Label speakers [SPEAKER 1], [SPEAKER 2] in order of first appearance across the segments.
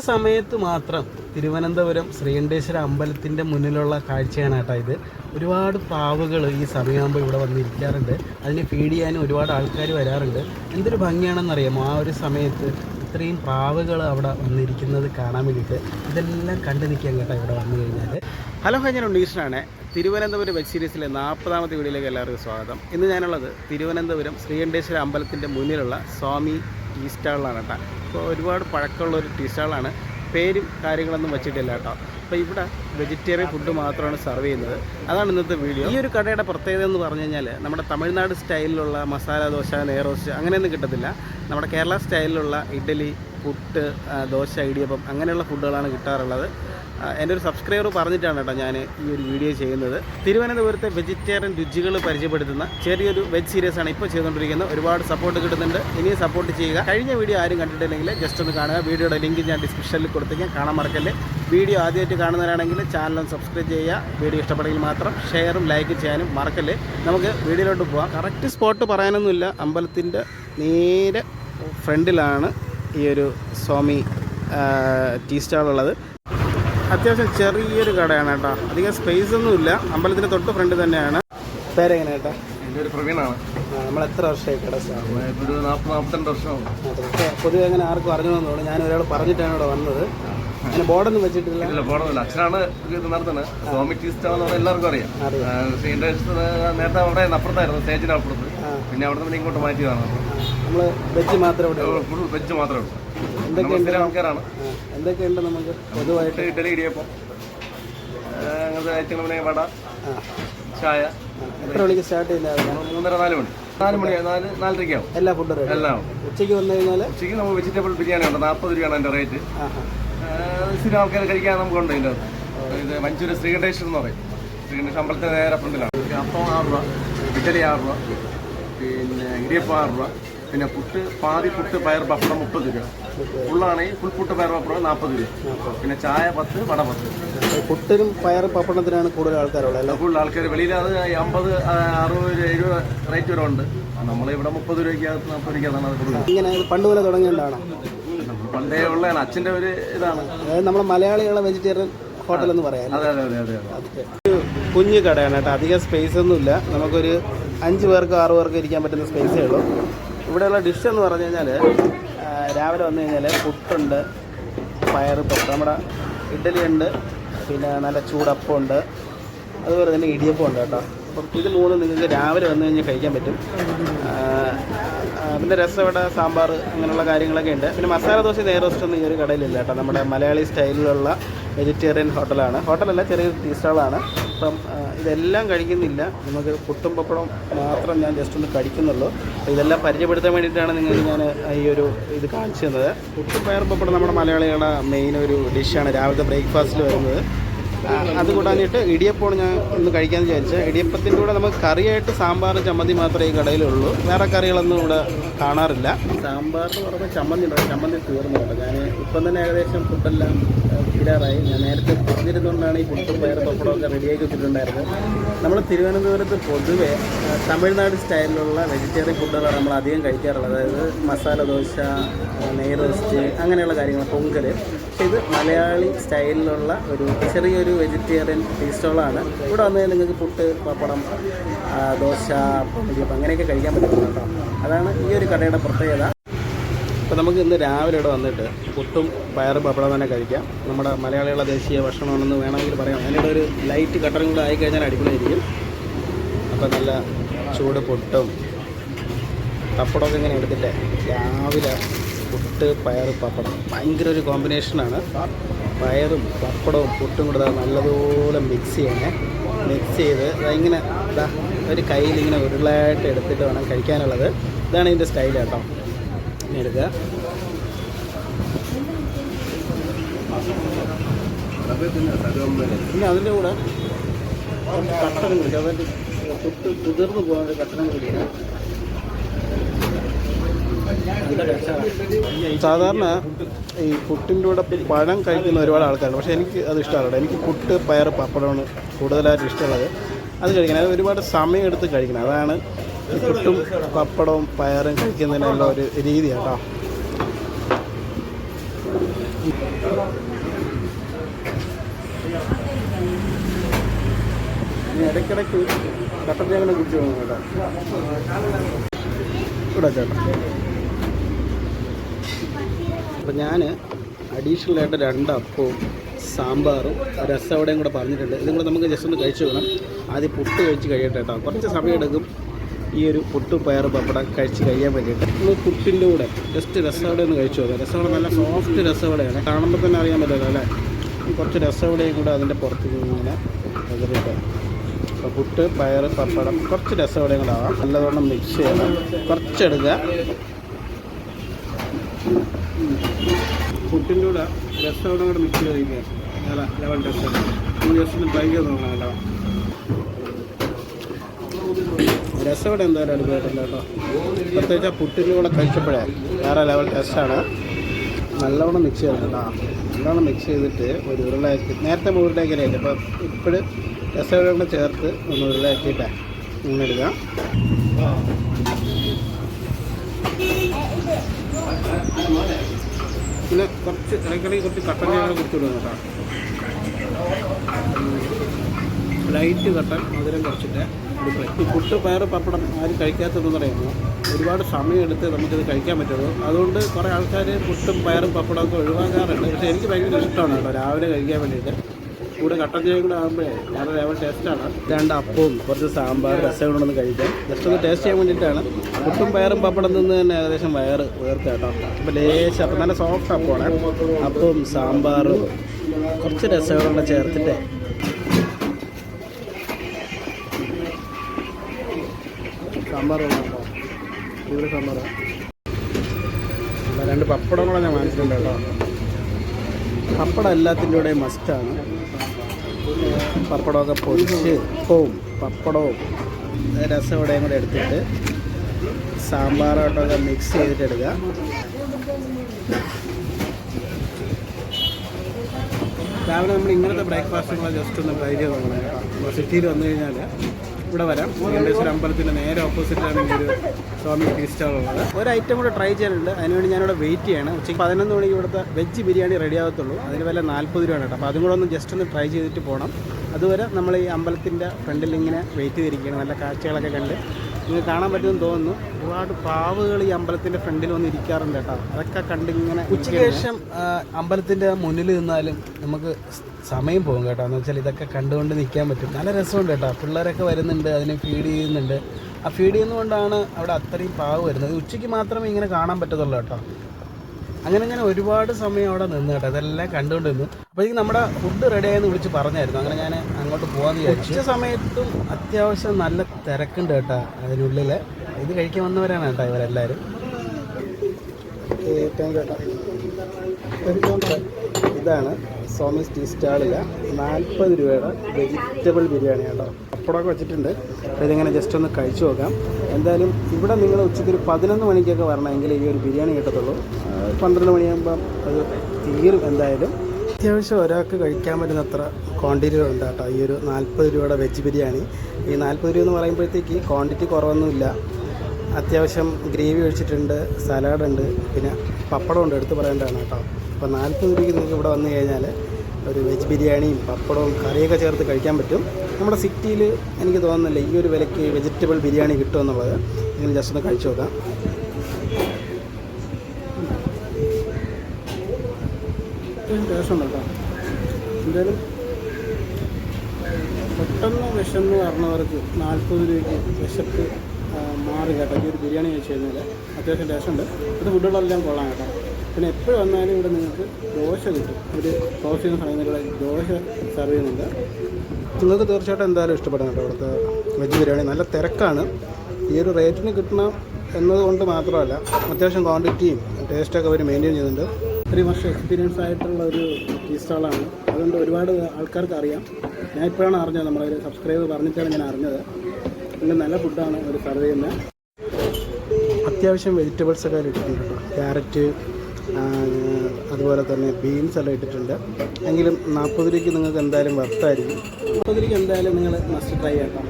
[SPEAKER 1] സമയത്ത് മാത്രം തിരുവനന്തപുരം ശ്രീകണ്ഠേശ്വര അമ്പലത്തിന്റെ മുന്നിലുള്ള കാഴ്ചയാണ് കേട്ടോ ഇത്. ഒരുപാട് പ്രാവുകൾ ഈ സമയമാകുമ്പോൾ ഇവിടെ വന്നിരിക്കാറുണ്ട്. അതിനെ ഫീഡ് ചെയ്യാനും ഒരുപാട് ആൾക്കാർ വരാറുണ്ട്. എന്തൊരു ഭംഗിയാണെന്നറിയാമോ? ആ ഒരു സമയത്ത് ഇത്രയും പ്രാവുകൾ അവിടെ വന്നിരിക്കുന്നത് കാണാൻ വേണ്ടിയിട്ട് ഇതെല്ലാം കണ്ടു നിൽക്കാൻ കേട്ടോ ഇവിടെ വന്നു കഴിഞ്ഞാൽ ഹലോ ഹായ് ഞാൻ ഉണ്ണീഷനാണ്. തിരുവനന്തപുരം വെബ് സീരീസിലെ നാൽപ്പതാമത്തെ വീഡിയോയിലേക്ക് എല്ലാവർക്കും സ്വാഗതം. ഇന്ന് ഞാനുള്ളത് തിരുവനന്തപുരം ശ്രീകണ്ഠേശ്വര അമ്പലത്തിന്റെ മുന്നിലുള്ള സ്വാമി ടീ സ്റ്റാളിലാണ് കേട്ടോ. അപ്പോൾ ഒരുപാട് പഴക്കമുള്ള ഒരു ടീ സ്റ്റാളാണ്. പേരും കാര്യങ്ങളൊന്നും വെച്ചിട്ടില്ല കേട്ടോ. അപ്പോൾ ഇവിടെ വെജിറ്റേറിയൻ ഫുഡ് മാത്രമാണ് സെർവ് ചെയ്യുന്നത്. അതാണ് ഇന്നത്തെ വീഡിയോ ഈ ഒരു കടയുടെ പ്രത്യേകത എന്ന് പറഞ്ഞു കഴിഞ്ഞാൽ നമ്മുടെ തമിഴ്നാട് സ്റ്റൈലിലുള്ള മസാല ദോശ നെയ്റോസ് അങ്ങനെയൊന്നും കിട്ടത്തില്ല. നമ്മുടെ കേരള സ്റ്റൈലിലുള്ള ഇഡ്ഡലി പുട്ട് ദോശ ഇടിയപ്പം അങ്ങനെയുള്ള ഫുഡുകളാണ് കിട്ടാറുള്ളത്. എന്റെ ഒരു സബ്സ്ക്രൈബർ പറഞ്ഞിട്ടാണ് കേട്ടോ ഞാൻ ഈ ഒരു വീഡിയോ ചെയ്യുന്നത്. തിരുവനന്തപുരത്തെ വെജിറ്റേറിയൻ രുചികൾ പരിചയപ്പെടുത്തുന്ന ചെറിയൊരു വെജ് സീരീസ് ആണ് ഇപ്പോൾ ചെയ്തുകൊണ്ടിരിക്കുന്നത്. ഒരുപാട് സപ്പോർട്ട് കിട്ടുന്നുണ്ട്. ഇനിയും സപ്പോർട്ട് ചെയ്യുക. കഴിഞ്ഞ വീഡിയോ ആരും കണ്ടിട്ടില്ലെങ്കിൽ ജസ്റ്റ് ഒന്ന് കാണുക. വീഡിയോയുടെ ലിങ്ക് ഞാൻ ഡിസ്ക്രിപ്ഷനിൽ കൊടുത്തേക്കാം. കാണാൻ മറക്കല്ലേ. വീഡിയോ ആദ്യമായിട്ട് കാണുന്നവരാണെങ്കിൽ ചാനൽ സബ്സ്ക്രൈബ് ചെയ്യുക. വീഡിയോ ഇഷ്ടപ്പെടുമെങ്കിൽ മാത്രം ഷെയറും ലൈക്ക് ചെയ്യാനും മറക്കല്ലേ. നമുക്ക് വീഡിയോയിലോട്ട് പോകാം കറക്റ്റ് സ്പോട്ട് പറയാനൊന്നുമില്ല. അമ്പലത്തിന്റെ നേരെ ഫ്രണ്ടിലാണ് ഈ ഒരു സ്വാമി ടീ സ്റ്റാൾ ഉള്ളത്. അത്യാവശ്യം ചെറിയൊരു കടയാണ് കേട്ടോ. അധികം സ്പേസ് ഒന്നുമില്ല അമ്പലത്തിന്റെ തൊട്ട് ഫ്രണ്ട് തന്നെയാണ്. പേരെങ്ങനെ കേട്ടോ
[SPEAKER 2] എന്റെ ഒരു പ്രവീണാണ്.
[SPEAKER 1] നമ്മൾ എത്ര വർഷമായി കട
[SPEAKER 2] ഒരു നാൽപ്പത് നാൽപ്പത്തിരണ്ട്
[SPEAKER 1] പൊതുവെ അങ്ങനെ ആർക്കും അറിഞ്ഞു തോന്നുന്നു. ഞാൻ ഒരാൾ പറഞ്ഞിട്ടാണ് ഇവിടെ വന്നത്. അങ്ങനെ ബോർഡൊന്നും വെച്ചിട്ടില്ല.
[SPEAKER 2] ഇല്ല പോകണമെന്നില്ല അച്ഛനാണ് ഇത് നടത്തുന്നത്. സ്വാമി ടീ എന്ന് പറഞ്ഞാൽ എല്ലാവർക്കും അറിയാം. നേരത്തെ അവിടെ അപ്പുറത്തായിരുന്നു സ്റ്റേജിന് അപ്പുറത്ത്. പിന്നെ അവിടെ നിന്ന് ഇങ്ങോട്ട് മാറ്റിയതാണ്
[SPEAKER 1] നമ്മൾ വെജ് മാത്രമേ ഇവിടെ
[SPEAKER 2] ഫുൾ വെജ് മാത്രമേ ഉള്ളൂ.
[SPEAKER 1] എന്തൊക്കെ
[SPEAKER 2] നമ്മൾ സ്ഥിരം ആൾക്കാരാണ്.
[SPEAKER 1] ആ, എന്തൊക്കെയുണ്ട് നമുക്ക്? പൊതുവായിട്ട്.
[SPEAKER 2] ഇട്ട് ഇഡലി ഇടിയപ്പം. ആ, അങ്ങനത്തെ ഐറ്റങ്ങൾ പിന്നെ വട ചായ.
[SPEAKER 1] എത്ര മണിക്ക് സ്റ്റാർട്ട് ചെയ്യുന്നത്
[SPEAKER 2] മൂന്നര നാല് മണി. നാല് മണി നാല് നാലരയ്ക്കാവും.
[SPEAKER 1] എല്ലാ ഫുഡും
[SPEAKER 2] എല്ലാം
[SPEAKER 1] ഉച്ചയ്ക്ക് വന്നു കഴിഞ്ഞാൽ
[SPEAKER 2] ഉച്ചയ്ക്ക് നമ്മൾ വെജിറ്റബിൾ ബിരിയാണി ഉണ്ട്. നാൽപ്പത് രൂപയാണ് അതിന്റെ റേറ്റ് സ്ഥിരം ആൾക്കാർ കഴിക്കാൻ നമുക്കുണ്ട് ഇതിന്റെ അകത്ത്. ഇത് മഞ്ചൂര് ശ്രീകണ്ഠേശ്വരം എന്ന് പറയും. ശ്രീകണ്ഠേശ്വരം അമ്പലത്തിന് നേരെ ഫ്രണ്ടിലാണ്. അപ്പം ആറ് രൂപ. ഇഡലി ആറ് രൂപ. പിന്നെ ഇടിയപ്പം ആറ് രൂപ. പിന്നെ പുട്ട് പാതി പുട്ട് പയർ പപ്പടം മുപ്പത് രൂപ. ഫുള്ളാണെങ്കിൽ ഫുൾ പുട്ട് പയർ പപ്പടം നാൽപ്പത് രൂപ. പിന്നെ ചായ പത്ത് വട പത്ത്.
[SPEAKER 1] പുട്ടിനും പയർ പപ്പടത്തിനാണ് കൂടുതൽ ആൾക്കാരുള്ളത് കൂടുതൽ
[SPEAKER 2] ഫുൾ ആൾക്കാർ വെളിയിൽ അത് അമ്പത് അറുപത് രൂപ എഴുപത് റേറ്റ് വരെ ഉണ്ട്. നമ്മളിവിടെ മുപ്പത് രൂപയ്ക്ക് നാൽപ്പത് രൂപയ്ക്കകത്താണ് അത് കൂടുതൽ
[SPEAKER 1] ഇങ്ങനെ പണ്ട് പോലെ തുടങ്ങിയതാണോ
[SPEAKER 2] നമ്മൾ പണ്ടേ ഉള്ളതാണ് അച്ഛന്റെ ഒരു ഇതാണ്.
[SPEAKER 1] അതായത് നമ്മുടെ മലയാളികളെ വെജിറ്റേറിയൻ ഹോട്ടൽ എന്ന് പറയാം
[SPEAKER 2] അതെ അതെ അതെ അതെ അതെ.
[SPEAKER 1] ഒരു കുഞ്ഞു കടയാണ് കേട്ടോ. അധികം സ്പേസ് ഒന്നുമില്ല നമുക്കൊരു അഞ്ച് പേർക്ക് ആറ് പേർക്ക് ഇരിക്കാൻ പറ്റുന്ന സ്പേസേ ഉള്ളൂ. ഇവിടെയുള്ള ഡിഷ് എന്ന് പറഞ്ഞു കഴിഞ്ഞാൽ രാവിലെ വന്നു കഴിഞ്ഞാൽ പുട്ടുണ്ട് പയർ പപ്പടം. നമ്മുടെ ഇഡ്ഡലി ഉണ്ട് പിന്നെ നല്ല ചൂടപ്പമുണ്ട് അതുപോലെ തന്നെ ഇടിയപ്പം ഉണ്ട് കേട്ടോ. അപ്പം ഇത് മൂന്ന് നിങ്ങൾക്ക് രാവിലെ വന്നു കഴിഞ്ഞാൽ കഴിക്കാൻ പറ്റും. പിന്നെ രസവട സാമ്പാർ അങ്ങനെയുള്ള കാര്യങ്ങളൊക്കെ ഉണ്ട്. പിന്നെ മസാല ദോശ നേരോസ്റ്റൊന്നും ഈ ഒരു കടയിലില്ല കേട്ടോ. നമ്മുടെ മലയാളി സ്റ്റൈലിലുള്ള വെജിറ്റേറിയൻ ഹോട്ടലാണ്. ഹോട്ടലല്ല ചെറിയ ടീ സ്റ്റാളാണ് അപ്പം ഇതെല്ലാം കഴിക്കുന്നില്ല. നമുക്ക് പുട്ടും പപ്പടം മാത്രം ഞാൻ ജസ്റ്റ് ഒന്ന് കഴിക്കുന്നുള്ളൂ. ഇതെല്ലാം പരിചയപ്പെടുത്താൻ വേണ്ടിയിട്ടാണ് നിങ്ങൾ ഞാൻ ഈ ഒരു ഇത് കാണിച്ചു തന്നത്. പുട്ടും പയർ പപ്പടം നമ്മുടെ മലയാളികളുടെ മെയിൻ ഒരു ഡിഷാണ് രാവിലത്തെ ബ്രേക്ക്ഫാസ്റ്റിൽ വരുന്നത്. അത് കൂടാനിട്ട് ഇടിയപ്പമാണ് ഞാൻ ഒന്ന് കഴിക്കാമെന്ന് വിചാരിച്ചത്. ഇടിയപ്പത്തിന്റെ കൂടെ നമുക്ക് കറിയായിട്ട് സാമ്പാർ ചമ്മന്തി മാത്രമേ ഈ കടയിലുള്ളൂ. വേറെ കറികളൊന്നും ഇവിടെ കാണാറില്ല. സാമ്പാർ എന്ന് പറയുമ്പോൾ ചമ്മന്തി ഉണ്ട് ചമ്മന്തി തീർന്നുണ്ട് ഞാൻ ഇപ്പം തന്നെ ഏകദേശം ഫുഡെല്ലാം തീരാറായി. ഞാൻ നേരത്തെ പറഞ്ഞിരുന്നുകൊണ്ടാണ് ഈ പുട്ടും പയർ പപ്പടമൊക്കെ റെഡിയാക്കി വെച്ചിട്ടുണ്ടായിരുന്നത്. നമ്മൾ തിരുവനന്തപുരത്ത് പൊതുവെ തമിഴ്നാട് സ്റ്റൈലിലുള്ള വെജിറ്റേറിയൻ ഫുഡുകളാണ് നമ്മൾ അധികം കഴിക്കാറുള്ളത്. അതായത് മസാല ദോശ നെയ് റോസ്റ്റ് അങ്ങനെയുള്ള കാര്യങ്ങൾ പൊങ്കൽ പക്ഷേ ഇത് മലയാളി സ്റ്റൈലിലുള്ള ഒരു ചെറിയൊരു വെജിറ്റേറിയൻ ടീ സ്റ്റോളാണ് ഇവിടെ വന്ന് നിങ്ങൾക്ക് പുട്ട് പപ്പടം ദോശ അപ്പം അങ്ങനെയൊക്കെ കഴിക്കാൻ പറ്റും കേട്ടോ. അതാണ് ഈ ഒരു കടയുടെ പ്രത്യേകത. അപ്പോൾ നമുക്ക് ഇന്ന് രാവിലെ ഇവിടെ വന്നിട്ട് പുട്ടും പയറും പപ്പടം തന്നെ കഴിക്കാം. നമ്മുടെ മലയാളികളുടെ ദേശീയ ഭക്ഷണമാണെന്ന് വേണമെങ്കിൽ പറയാം. അതിന്റെ ഒരു ലൈറ്റ് കട്ടറും കൂടെ ആയിക്കഴിഞ്ഞാൽ അടിപൊളിയായിരിക്കും. അപ്പോൾ നല്ല ചൂട് പുട്ടും പപ്പടമൊക്കെ ഇങ്ങനെ എടുത്തിട്ട് രാവിലെ പുട്ട് പയർ പപ്പടം ഭയങ്കര ഒരു കോമ്പിനേഷനാണ് പയറും പപ്പടവും പുട്ടും കൂടെ നല്ലതുപോലെ മിക്സ് ചെയ്യണേ. മിക്സ് ചെയ്ത് ഇങ്ങനെ ഇതാ ഒരു കയ്യിൽ ഇങ്ങനെ ഉരുളായിട്ട് എടുത്തിട്ട് വേണം കഴിക്കാനുള്ളത്. ഇതാണ് ഇതിന്റെ സ്റ്റൈൽ കേട്ടോ. എടുക്കുക. പിന്നെ അതിന്റെ കൂടെ കട്ടനും കൂടി അതായത് പുട്ട് കുതിർന്ന് പോകാൻ ഒരു കട്ടനും സാധാരണ ഈ പുട്ടിന്റെ കൂടെ പഴം കഴിക്കുന്ന ഒരുപാട് ആൾക്കാരുണ്ട്. പക്ഷേ എനിക്ക് അത് ഇഷ്ടമല്ല. എനിക്ക് പുട്ട് പയർ പപ്പടമാണ് കൂടുതലായിട്ട് ഇഷ്ടമുള്ളത്. അത് കഴിക്കണം. അത് ഒരുപാട് സമയം എടുത്ത് കഴിക്കണം. അതാണ് ഈ പുട്ടും പപ്പടവും പയറും കഴിക്കുന്നതിനുള്ള ഒരു രീതി കേട്ടോ. ഇടയ്ക്കിടയ്ക്ക് കട്ടൻ ചായനെ കുടിച്ചു പോകുന്നു കേട്ടോ. ഇവിടെ ചേട്ടാ അപ്പം ഞാൻ അഡീഷണൽ ആയിട്ട് രണ്ട് അപ്പവും സാമ്പാറും രസവടയും കൂടെ പറഞ്ഞിട്ടുണ്ട്. ഇതും കൂടെ നമുക്ക് ജസ്റ്റ് ഒന്ന് കഴിച്ചു വേണം ആദ്യം പുട്ട് കഴിച്ച് കഴിയട്ടെ കേട്ടോ. കുറച്ച് സമയം എടുക്കും. ഈ ഒരു പുട്ട് പയർ പപ്പടം കഴിച്ച് കഴിയാൻ വേണ്ടിയിട്ട്. നമ്മൾ പുട്ടിന്റെ കൂടെ ജസ്റ്റ് രസവട ഒന്ന് കഴിച്ചു നോക്കാം. രസവട നല്ല സോഫ്റ്റ് രസവടയാണ്. കാണുമ്പോൾ തന്നെ അറിയാൻ പറ്റില്ല അല്ലേ? കുറച്ച് രസവടയും കൂടെ അതിന്റെ പുറത്ത് ഇങ്ങനെ പകരട്ടെ അപ്പോൾ പുട്ട് പയർ പപ്പടം കുറച്ച് രസവടയും കൂടെ ആവാം. നല്ലതോണം മിക്സ് ചെയ്യണം. കുറച്ചെടുക്കുക പുട്ടിന്റെ കൂടെ രസവടം കൂടെ മിക്സ് നല്ല ലെവൽ രസം ജസ്റ്റ് ഒന്ന് ട്രൈ ചെയ്ത് കേട്ടോ. രസവട എന്തായാലും അടിപൊളിയായിട്ടില്ല കേട്ടോ. പ്രത്യേകിച്ച് ആ പുട്ടിന്റെ കൂടെ കഴിച്ചപ്പോഴേ വേറെ ലെവൽ ടേസ്റ്റാണ് നല്ലവണ്ണം മിക്സ് ചെയ്യണം കേട്ടോ. നല്ലവണ്ണം മിക്സ് ചെയ്തിട്ട് ഒരു ഉരുളയാക്കി നേരത്തെ ഉരുളയാക്കിയില്ലേ അപ്പോൾ ഇപ്പോഴും രസവട കൂടെ ചേർത്ത് ഒന്ന് ഉരുളയാക്കിയിട്ടേ ഇങ്ങനെ എടുക്കാം പിന്നെ കുറച്ച് ഇടയ്ക്കിടയ്ക്ക് കുറച്ച് കട്ടൻ ഞങ്ങൾ കൊടുത്തു വിടുന്നു കേട്ടോ. ലൈറ്റ് കട്ടൻ മധുരം കുറച്ചിട്ട് ഈ പുട്ട് പയർ പപ്പടം ആരും കഴിക്കാത്തതെന്ന് പറയുന്നു. ഒരുപാട് സമയമെടുത്ത് നമുക്കിത് കഴിക്കാൻ പറ്റുള്ളൂ. അതുകൊണ്ട് കുറേ ആൾക്കാർ പുട്ടും പയറും പപ്പടമൊക്കെ ഒഴിവാക്കാറുണ്ട്. പക്ഷേ എനിക്ക് ഭയങ്കര ഇഷ്ടമാണ് കേട്ടോ രാവിലെ കഴിക്കാൻ വേണ്ടിയിട്ട്. കൂടെ കട്ടൻ ചായ കൂടെ ആകുമ്പോഴേ വളരെ ലെവൽ ടേസ്റ്റാണ് രണ്ട് അപ്പവും കുറച്ച് സാമ്പാർ രസം കൊണ്ടൊന്ന് കഴിക്കാം. ജസ്റ്റ് ഒന്ന് ടേസ്റ്റ് ചെയ്യാൻ വേണ്ടിയിട്ടാണ്. പുട്ടും വയറും പപ്പടം നിന്ന് തന്നെ ഏകദേശം വയറ് ഉയർത്തുക കേട്ടോ അപ്പോൾ ലേശം അപ്പം നല്ല സോഫ്റ്റ് അപ്പമാണ്. അപ്പവും സാമ്പാറും കുറച്ച് രസങ്ങളൂടെ ചേർത്തിട്ട്. സാമ്പാർ രണ്ട് പപ്പടം കൂടെ ഞാൻ വാങ്ങിച്ചിട്ടുണ്ട് കേട്ടോ. പപ്പടം എല്ലാത്തിന്റെ കൂടെ മസ്റ്റാണ് പപ്പടമൊക്കെ പൊടിച്ച് ഉപ്പവും പപ്പടവും രസം ഇവിടെയും കൂടെ എടുത്തിട്ട് സാമ്പാറോട്ടൊക്കെ മിക്സ് ചെയ്തിട്ട് എടുക്കുക രാവിലെ നമ്മൾ ഇങ്ങനത്തെ ബ്രേക്ക്ഫാസ്റ്റുകൾ ജസ്റ്റ് ഒന്ന് ട്രൈ ചെയ്ത് നോക്കണം കേട്ടോ സിറ്റിയിൽ വന്നു കഴിഞ്ഞാൽ ഇവിടെ വരാം. ഏകദേശം അമ്പലത്തിന്റെ നേരെ ഓപ്പോസിറ്റാണ് ഈ ഒരു സ്വാമി ടീ സ്റ്റാൾ ഉള്ളത് ഒരു ഐറ്റം കൂടെ ട്രൈ ചെയ്യാനുണ്ട്. അതിനുവേണ്ടി ഞാനിവിടെ വെയിറ്റ് ചെയ്യണം. ഉച്ചയ്ക്ക് പതിനൊന്ന് മണിക്ക് ഇവിടുത്തെ വെജ് ബിരിയാണി റെഡി ആകത്തുള്ളൂ. അതിന് വില നാൽപ്പത് രൂപയാണ് കേട്ടോ. അപ്പോൾ അതും കൂടെ ഒന്ന് ജസ്റ്റ് ഒന്ന് ട്രൈ ചെയ്തിട്ട് പോകണം അതുവരെ നമ്മൾ ഈ അമ്പലത്തിന്റെ ഫ്രണ്ടിൽ ഇങ്ങനെ വെയിറ്റ് ചെയ്തിരിക്കുകയാണ്. നല്ല കാഴ്ചകളൊക്കെ കണ്ട്. നിങ്ങൾക്ക് കാണാൻ പറ്റുമെന്ന് തോന്നുന്നു. ഒരുപാട് പാവുകൾ ഈ അമ്പലത്തിന്റെ ഫ്രണ്ടിൽ വന്ന് ഇരിക്കാറുണ്ട് കേട്ടോ. അതൊക്കെ കണ്ടിങ്ങനെ ഉച്ചയ്ക്ക് ശേഷം അമ്പലത്തിന്റെ മുന്നിൽ നിന്നാലും നമുക്ക് സമയം പോകും കേട്ടോ. എന്ന് വെച്ചാൽ ഇതൊക്കെ കണ്ടുകൊണ്ട് നിൽക്കാൻ പറ്റും. നല്ല രസമുണ്ട് കേട്ടോ. പിള്ളേരൊക്കെ വരുന്നുണ്ട് അതിനെ ഫീഡ് ചെയ്യുന്നുണ്ട്. ആ ഫീഡ് ചെയ്യുന്നതുകൊണ്ടാണ് അവിടെ അത്രയും പാവ് വരുന്നത്. ഉച്ചയ്ക്ക് മാത്രമേ ഇങ്ങനെ കാണാൻ പറ്റത്തുള്ളൂ കേട്ടോ. അങ്ങനെ അങ്ങനെ ഒരുപാട് സമയം അവിടെ നിന്ന് കേട്ടോ. അതെല്ലാം കണ്ടുകൊണ്ട് നിന്നു. അപ്പോഴേക്കും നമ്മുടെ ഫുഡ് റെഡി ആയെന്ന് വിളിച്ച് പറഞ്ഞായിരുന്നു. അങ്ങനെ ഞാൻ അങ്ങോട്ട് പോകാമെന്ന് വിചാരിച്ചു. ഉച്ച സമയത്തും അത്യാവശ്യം നല്ല തിരക്കുണ്ട് കേട്ടോ അതിനുള്ളിൽ ഇത് കഴിക്കാൻ വന്നവരാണ് കേട്ടോ ഇവരെല്ലാവരും ഇതാണ് സോമീസ് ടീ സ്റ്റാളിൽ നാൽപ്പത് രൂപയുടെ വെജിറ്റബിൾ ബിരിയാണി കേട്ടോ. പപ്പടമൊക്കെ വെച്ചിട്ടുണ്ട്. അപ്പോൾ ഇതിങ്ങനെ ജസ്റ്റ് ഒന്ന് കഴിച്ചു നോക്കാം. എന്തായാലും ഇവിടെ നിങ്ങൾ ഉച്ചയ്ക്ക് ഒരു പതിനൊന്ന് മണിക്കൊക്കെ വരണമെങ്കിൽ ഈ ഒരു ബിരിയാണി കിട്ടത്തുള്ളൂ. പന്ത്രണ്ട് മണിയാകുമ്പം അത് തീരും എന്തായാലും. അത്യാവശ്യം ഒരാൾക്ക് കഴിക്കാൻ പറ്റുന്നത്ര അത്ര ഉണ്ട് കേട്ടോ. ഈ ഒരു നാൽപ്പത് രൂപയുടെ വെജ് ബിരിയാണി. ഈ നാൽപ്പത് രൂപ എന്ന് പറയുമ്പോഴത്തേക്ക് ക്വാണ്ടിറ്റി കുറവൊന്നുമില്ല. അത്യാവശ്യം ഗ്രേവി ഒഴിച്ചിട്ടുണ്ട് സലാഡുണ്ട് പിന്നെ പപ്പടം ഉണ്ട് എടുത്ത് പറയേണ്ടതാണ് കേട്ടോ. അപ്പോൾ നാൽപ്പത് രൂപയ്ക്ക് നിങ്ങൾക്ക് ഇവിടെ വന്നു കഴിഞ്ഞാൽ ഒരു വെജ് ബിരിയാണിയും പപ്പടവും കറിയൊക്കെ ചേർത്ത് കഴിക്കാൻ പറ്റും. നമ്മുടെ സിറ്റിയിൽ എനിക്ക് തോന്നുന്നില്ല ഈ ഒരു വിലയ്ക്ക് വെജിറ്റബിൾ ബിരിയാണി കിട്ടുമെന്നുള്ളത് നിങ്ങൾ ജസ്റ്റ് ഒന്ന് കഴിച്ചു നോക്കാം. എന്തായാലും പെട്ടെന്ന് വിശന്ന് പറഞ്ഞവർക്ക് നാൽപ്പത് രൂപയ്ക്ക് വിശപ്പ് മാറി കേട്ടോ. ഈ ഒരു ബിരിയാണി കഴിച്ചു കഴിഞ്ഞാൽ അത്യാവശ്യം ടേസ്റ്റ് ഉണ്ട്. ഇത് ഫുഡുകളെല്ലാം കൊള്ളാം കേട്ടോ. പിന്നെ എപ്പോഴും വന്നാലും ഇവിടെ നിങ്ങൾക്ക് ദോശ കിട്ടും. ഒരു ദോശ എന്ന് പറയുന്ന ഇവിടെ ദോശ സെർവ് ചെയ്യുന്നുണ്ട്. നിങ്ങൾക്ക് തീർച്ചയായിട്ടും എന്തായാലും ഇഷ്ടപ്പെടണം കേട്ടോ അവിടുത്തെ വെജ് ബിരിയാണി. നല്ല തിരക്കാണ്. ഈ ഒരു റേറ്റിന് കിട്ടണം എന്നതുകൊണ്ട് മാത്രമല്ല അത്യാവശ്യം ക്വാണ്ടിറ്റിയും ടേസ്റ്റൊക്കെ അവർ മെയിന്റെയിൻ ചെയ്യുന്നുണ്ട്. ഒരു വർഷം എക്സ്പീരിയൻസ് ആയിട്ടുള്ള ഒരു ടീ സ്റ്റാളാണ് അതുകൊണ്ട് ഒരുപാട് ആൾക്കാർക്ക് അറിയാം. ഞാൻ ഇപ്പോഴാണ് അറിഞ്ഞത് നമ്മളൊരു സബ്സ്ക്രൈബ് പറഞ്ഞിട്ടാണ് ഞാൻ അറിഞ്ഞത്. പിന്നെ നല്ല ഫുഡാണ് അവർ സെർവ് ചെയ്യുന്നത്. അത്യാവശ്യം വെജിറ്റബിൾസ് ഒക്കെ ഇട്ടിട്ടുണ്ട് കേട്ടോ. ക്യാരറ്റ് അതുപോലെ തന്നെ ബീൻസ് എല്ലാം ഇട്ടിട്ടുണ്ട്. എങ്കിലും നാൽപ്പത് രൂപയ്ക്ക് നിങ്ങൾക്ക് എന്തായാലും വർത്തായിരിക്കും നാൽപ്പത് രൂപയ്ക്ക് എന്തായാലും നിങ്ങൾ മസ്റ്റ് ട്രൈ ആക്കാം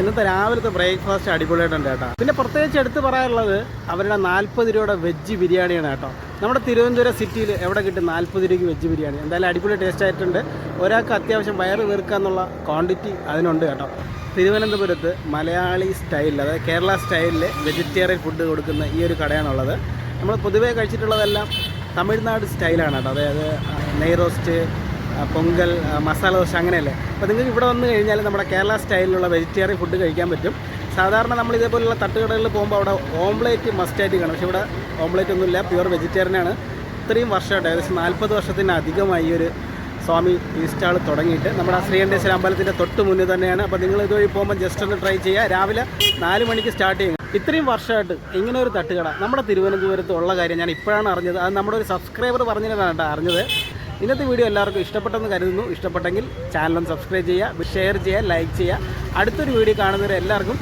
[SPEAKER 1] ഇന്നത്തെ രാവിലത്തെ ബ്രേക്ക്ഫാസ്റ്റ് അടിപൊളിയായിട്ടുണ്ട് കേട്ടോ. പിന്നെ പ്രത്യേകിച്ച് എടുത്ത് പറയാനുള്ളത് അവരുടെ നാൽപ്പത് രൂപയുടെ വെജ് ബിരിയാണിയാണ് കേട്ടോ. നമ്മുടെ തിരുവനന്തപുരം സിറ്റിയിൽ എവിടെ കിട്ടും നാൽപ്പത് രൂപയ്ക്ക് വെജ് ബിരിയാണി? എന്തായാലും അടിപൊളി ടേസ്റ്റ് ആയിട്ടുണ്ട്. ഒരാൾക്ക് അത്യാവശ്യം വയറ് വീർക്കാന്നുള്ള ക്വാണ്ടിറ്റി അതിനുണ്ട് കേട്ടോ. തിരുവനന്തപുരത്ത് മലയാളി സ്റ്റൈലിൽ അതായത് കേരള സ്റ്റൈലിൽ വെജിറ്റേറിയൻ ഫുഡ് കൊടുക്കുന്ന ഈ ഒരു കടയാണുള്ളത്. നമ്മൾ പൊതുവേ കഴിച്ചിട്ടുള്ളതെല്ലാം തമിഴ്നാട് സ്റ്റൈലാണ് കേട്ടോ. അതായത് ആ, നെയ് റോസ്റ്റ് പൊങ്കൽ മസാല ദോശ അങ്ങനെയല്ലേ. അപ്പോൾ നിങ്ങൾക്ക് ഇവിടെ വന്നു കഴിഞ്ഞാൽ നമ്മുടെ കേരള സ്റ്റൈലിലുള്ള വെജിറ്റേറിയൻ ഫുഡ് കഴിക്കാൻ പറ്റും. സാധാരണ നമ്മൾ ഇതേപോലുള്ള തട്ടുകടകളിൽ പോകുമ്പോൾ അവിടെ ഓംലേറ്റ് മസ്റ്റായിട്ട് കാണും. പക്ഷേ ഇവിടെ ഓംലേറ്റ് ഒന്നുമില്ല പ്യുവർ വെജിറ്റേറിയൻ ആണ്. ഇത്രയും വർഷമായിട്ട് ഏകദേശം നാൽപ്പത് വർഷത്തിന് അധികമായി ഈ ഒരു സ്വാമി ഈസ്റ്റാൾ സ്റ്റാൾ തുടങ്ങിയിട്ട് നമ്മുടെ ശ്രീകണ്ഠേശ്വര അമ്പലത്തിന്റെ തൊട്ട് മുന്നിൽ തന്നെയാണ്. അപ്പോൾ നിങ്ങൾ ഇതുവഴി പോകുമ്പോൾ ജസ്റ്റ് ഒന്ന് ട്രൈ ചെയ്യുക. രാവിലെ നാല് മണിക്ക് സ്റ്റാർട്ട് ചെയ്യും ഇത്രയും വർഷമായിട്ട് ഇങ്ങനെ ഒരു തട്ടുകട നമ്മുടെ തിരുവനന്തപുരത്ത് ഉള്ള കാര്യം ഞാൻ ഇപ്പോഴാണ് അറിഞ്ഞത്. അത് നമ്മുടെ ഒരു സബ്സ്ക്രൈബർ പറഞ്ഞിട്ടാണ് കേട്ടോ അറിഞ്ഞത്. ഇന്നത്തെ വീഡിയോ എല്ലാവർക്കും ഇഷ്ടപ്പെട്ടെന്ന് കരുതുന്നു. ഇഷ്ടപ്പെട്ടെങ്കിൽ ചാനൽ ഒന്ന് സബ്സ്ക്രൈബ് ചെയ്യുക ഷെയർ ചെയ്യുക ലൈക്ക് ചെയ്യുക. അടുത്തൊരു വീഡിയോ കാണുന്നവരെ എല്ലാവർക്കും